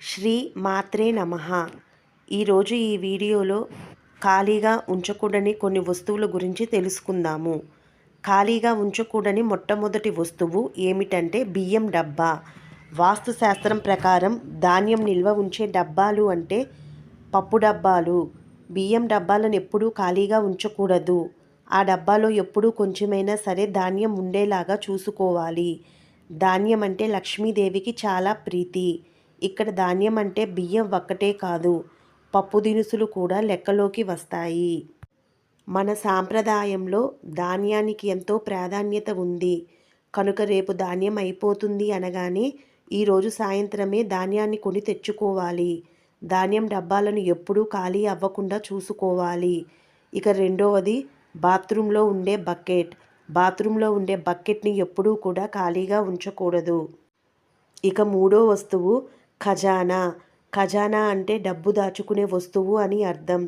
శ్రీ మాత్రే నమ. ఈరోజు ఈ వీడియోలో ఖాళీగా ఉంచకూడని కొన్ని వస్తువుల గురించి తెలుసుకుందాము. ఖాళీగా ఉంచకూడని మొట్టమొదటి వస్తువు ఏమిటంటే బియ్యం డబ్బా. వాస్తుశాస్త్రం ప్రకారం ధాన్యం నిల్వ ఉంచే డబ్బాలు అంటే పప్పు డబ్బాలు. బియ్యం డబ్బాలను ఎప్పుడూ ఖాళీగా ఉంచకూడదు. ఆ డబ్బాలో ఎప్పుడూ కొంచెమైనా సరే ధాన్యం ఉండేలాగా చూసుకోవాలి. ధాన్యం అంటే లక్ష్మీదేవికి చాలా ప్రీతి. ఇక్కడ ధాన్యం అంటే బియ్యం ఒక్కటే కాదు పప్పు దినుసులు కూడా లెక్కలోకి వస్తాయి. మన సాంప్రదాయంలో ధాన్యానికి ఎంతో ప్రాధాన్యత ఉంది. కనుక రేపు ధాన్యం అయిపోతుంది అనగానే ఈరోజు సాయంత్రమే ధాన్యాన్ని కొని తెచ్చుకోవాలి. ధాన్యం డబ్బాలను ఎప్పుడూ ఖాళీ అవ్వకుండా చూసుకోవాలి. ఇక రెండవది బాత్రూంలో ఉండే బకెట్. బాత్రూంలో ఉండే బకెట్ని ఎప్పుడూ కూడా ఖాళీగా ఉంచకూడదు. ఇక మూడో వస్తువు ఖజానా. ఖజానా అంటే డబ్బు దాచుకునే వస్తువు అని అర్థం.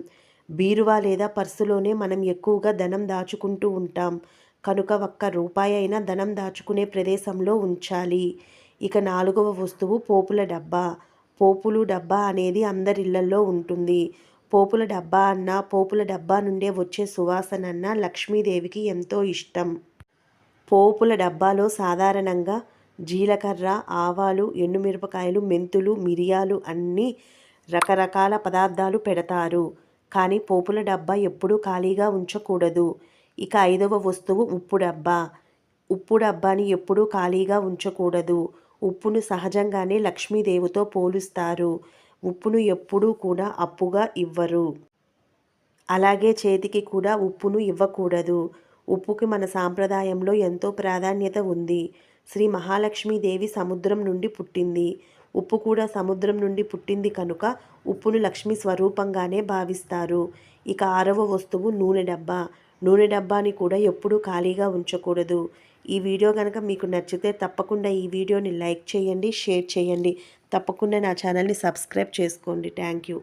బీరువా లేదా పర్సులోనే మనం ఎక్కువగా ధనం దాచుకుంటూ ఉంటాం. కనుక ఒక్క రూపాయి అయినా ధనం దాచుకునే ప్రదేశంలో ఉంచాలి. ఇక నాలుగవ వస్తువు పోపుల డబ్బా. పోపులు డబ్బా అనేది అందరి ఇళ్ళల్లో ఉంటుంది. పోపుల డబ్బా అన్న పోపుల డబ్బా నుండే వచ్చే సువాసన అన్న లక్ష్మీదేవికి ఎంతో ఇష్టం. పోపుల డబ్బాలో సాధారణంగా జీలకర్ర ఆవాలు ఎండుమిరపకాయలు మెంతులు మిరియాలు అన్నీ రకరకాల పదార్థాలు పెడతారు. కానీ పోపుల డబ్బా ఎప్పుడూ ఖాళీగా ఉంచకూడదు. ఇక ఐదవ వస్తువు ఉప్పు డబ్బా. ఉప్పు డబ్బాని ఎప్పుడూ ఖాళీగా ఉంచకూడదు. ఉప్పును సహజంగానే లక్ష్మీదేవితో పోలుస్తారు. ఉప్పును ఎప్పుడూ కూడా అప్పుగా ఇవ్వరు. అలాగే చేతికి కూడా ఉప్పును ఇవ్వకూడదు. ఉప్పుకి మన సాంప్రదాయంలో ఎంతో ప్రాధాన్యత ఉంది. శ్రీ మహాలక్ష్మీదేవి సముద్రం నుండి పుట్టింది. ఉప్పు కూడా సముద్రం నుండి పుట్టింది కనుక ఉప్పును లక్ష్మి స్వరూపంగానే భావిస్తారు. ఇక ఆరవ వస్తువు నూనె డబ్బా. నూనె డబ్బాని కూడా ఎప్పుడూ ఖాళీగా ఉంచకూడదు. ఈ వీడియో కనుక మీకు నచ్చితే తప్పకుండా ఈ వీడియోని లైక్ చేయండి షేర్ చేయండి. తప్పకుండా నా ఛానల్ని సబ్స్క్రైబ్ చేసుకోండి. Thank you.